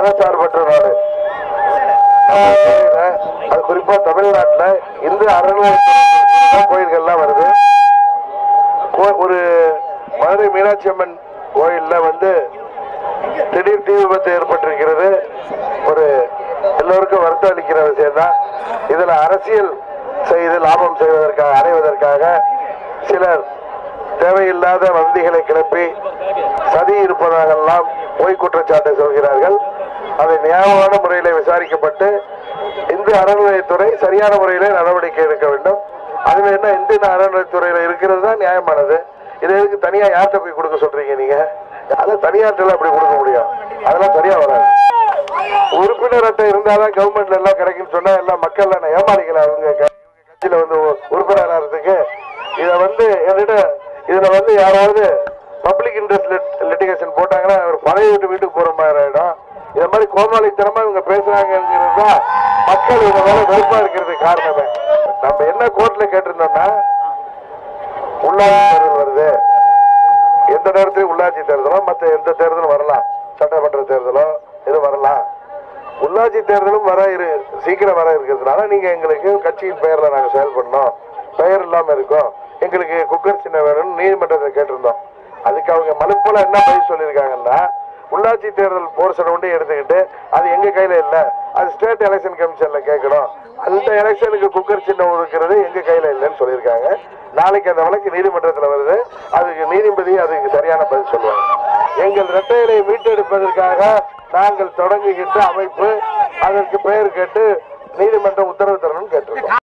மதச்சார்பற்ற நாடு அது குறிப்பா தமிழ்நாட்டுல இந்து அறநிலையத்துறை கோயில்கள்லாம் வருது. கோ- ஒரு மதுரை மீனாட்சி அம்மன் கோயில்ல வந்து திடீர் தீ விபத்து ஏற்பட்டிருக்கிறது. ஒரு எல்லோருக்கும் வருத்தம் அளிக்கிற விஷயம் தான் இதுல அரசியல் செய்து லாபம் செய்வதற்காக அடைவதற்காக சிலர் தேவையில்லாத வந்திகளை கிளப்பி சதி இருப்பதாகலாம் பொய் குற்றச்சாட்டை சொல்கிறார்கள். நியாயமான முறையில் விசாரிக்கப்பட்டு இந்து அறநிலையத்துறை சரியான முறையில் நடவடிக்கை எடுக்க வேண்டும். அதுல என்ன இந்து அறநிலையத்துறையில இருக்கிறது தான் நியாயமானது. இது எதுக்கு தனியா யார்கிட்ட போய் கொடுக்க சொல்றீங்க நீங்க? அதான் தனியார்கிட்ட அப்படி கொடுக்க முடியும். அதெல்லாம் சரியா வராது. உறுப்பினர் அட்டை இருந்தாதான் கவர்மெண்ட்ல எல்லாம் கிடைக்குன்னு சொன்னா எல்லாம் மக்கள் தானே ஏமாளிகளா அவங்க. கட்சியில வந்து உறுப்பினராகிறதுக்கு இத வந்து என்கிட்ட இதுல வந்து யாராவது பப்ளிக் இன்ட்ரெஸ்ட் லிட்டிகேஷன் போட்டாங்கன்னா ஒரு பழைய வீட்டு வீட்டுக்கு போற மாதிரி ஆயிடும். இந்த மாதிரி கோமாளித்தனமா இவங்க பேசுறாங்கிறது தான் மக்கள் இவங்க மேல வெறுப்பா இருக்கிறதுக்கு காரணமே. நம்ம என்ன கோர்ட்ல கேட்டிருந்தோம்னா உள்ளாட்சி தேர்தல் வருது. எந்த நேரத்திலையும் உள்ளாட்சி தேர்தலோ மற்ற எந்த தேர்தலும் வரலாம். சட்டமன்ற தேர்தலோ இது வரலாம். உள்ளாட்சி தேர்தலும் வர இரு சீக்கிரம் வர இருக்கிறதுனால நீங்க எங்களுக்கு கட்சியின் பெயர்ல நாங்க செயல்படணும் பெயர் இல்லாம இருக்கோம். எங்களுக்கு குக்கர் சின்ன வேணும்னு நீதிமன்றத்தை கேட்டிருந்தோம். அதுக்கு அவங்க மலுப்போல என்ன பதில் சொல்லியிருக்காங்கன்னா உள்ளாட்சி தேர்தல் போர்ஷன் ஒன்று எடுத்துக்கிட்டு அது எங்க கையில இல்லை. அது ஸ்டேட் எலெக்ஷன் கமிஷன்ல கேட்கணும். அந்த எலெக்ஷனுக்கு குக்கர் சின்னம் இருக்கிறது எங்க கையில இல்லைன்னு சொல்லியிருக்காங்க. நாளைக்கு அந்த வழக்கு நீதிமன்றத்தில் வருது. அதுக்கு நீதிபதி அதுக்கு சரியான பதில் சொல்லுவாங்க. எங்கள் இரட்டையரை மீட்டெடுப்பதற்காக நாங்கள் தொடங்குகின்ற அமைப்பு அதற்கு பெயர் கேட்டு நீதிமன்றம் உத்தரவு தரணும்னு கேட்டிருக்கோம்.